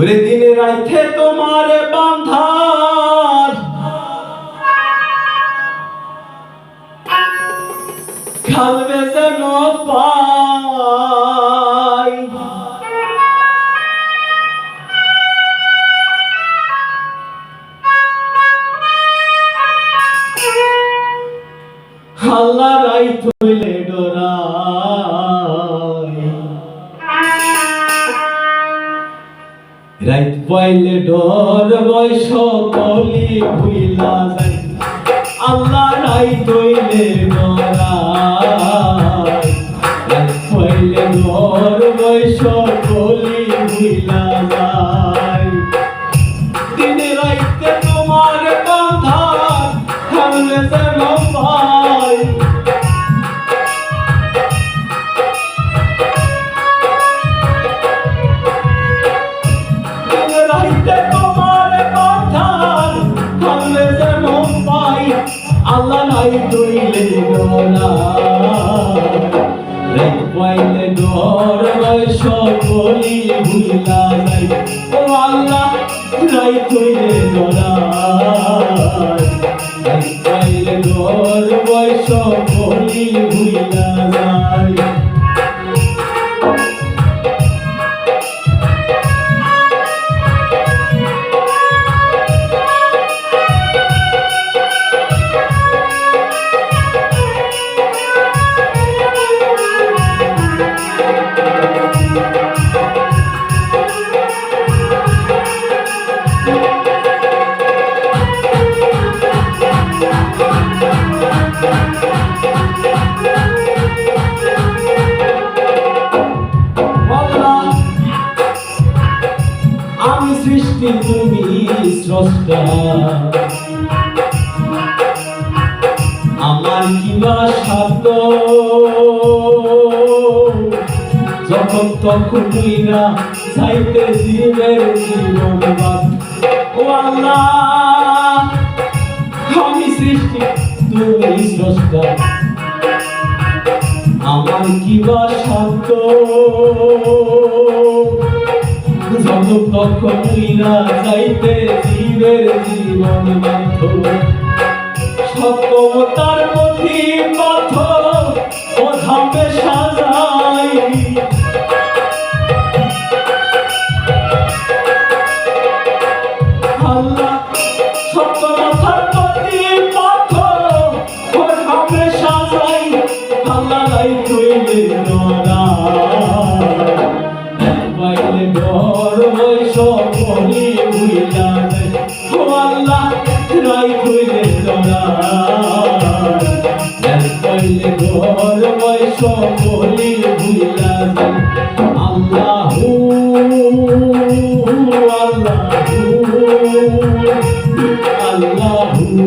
ওরে দিন রাইতে তোমারে বান্ধার খালবে যেন পাই। হাল্লা রাই থইলে ডরাই রাইত পাইলে ডর বয়স কলি ভুইলা যাই আল্লাহ রাই তৈলে ডরাই রাইত পাইলে ডর বয়স কলি ভুইলা নাই তৈলে ডরা রাইত পাইলে ডর বয়স কলি ভুইলা যাই ও আল্লাহ, রাই তৈলে ডরা রাইত পাইলে ডর বয়স কলি আমার কিবা সাধ্য যখন তখন না চাইতে জীবের জীবন বাদ। ও আল্লাহ, আমি সৃষ্টি, তুমি স্রষ্টা। আমার কিবা শান্ত যত তখনই না যাইতে জীবের জীবন বান্ধ সপ্তম পথি আল্লাহ লাই তৈলে ডরা বাইলে ডর বৈশ করি ভুইলা যায়। আল্লাহু আল্লাহু আল্লাহু আল্লাহু।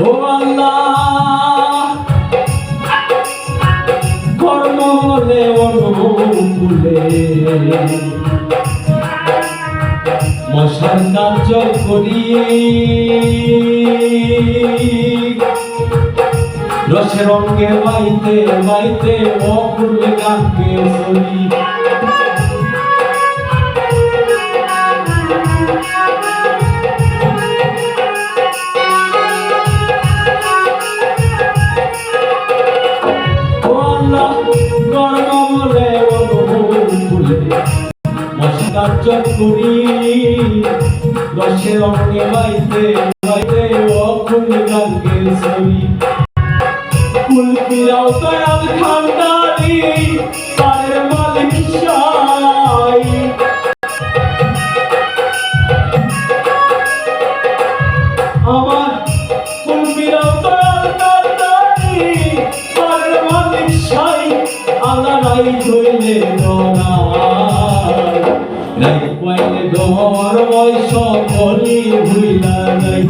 ও আল্লাহ। কর্ম হলে অনুকূলে। মশার কার্য করি রসের অঙ্গে বাইতে বাইতে অকুল গানকে চলি মশকার্য করি অঙ্গে বাইতে বাইতে খান্ডারি পারের আমার কুল পিরাও দয়াল খান্ডারি পারের মালিক সাই আল্লাহ নাই ধইলে ডরাই রাই পাইলে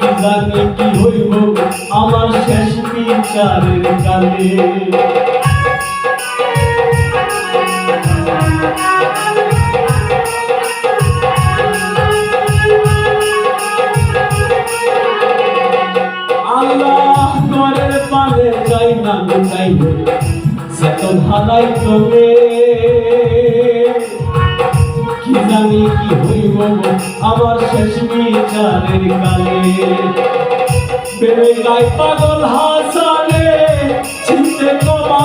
ক্রমে কি হইব আমার শেষ বিচারের কালে। আল্লাহ ঘরের পানে চাই না সেতন হারাই ক্রমে কি জানি কি হইব আমার শেষ বিচারের কালে। বেড়ে গাই পাগল হাসালে চিনতে কমা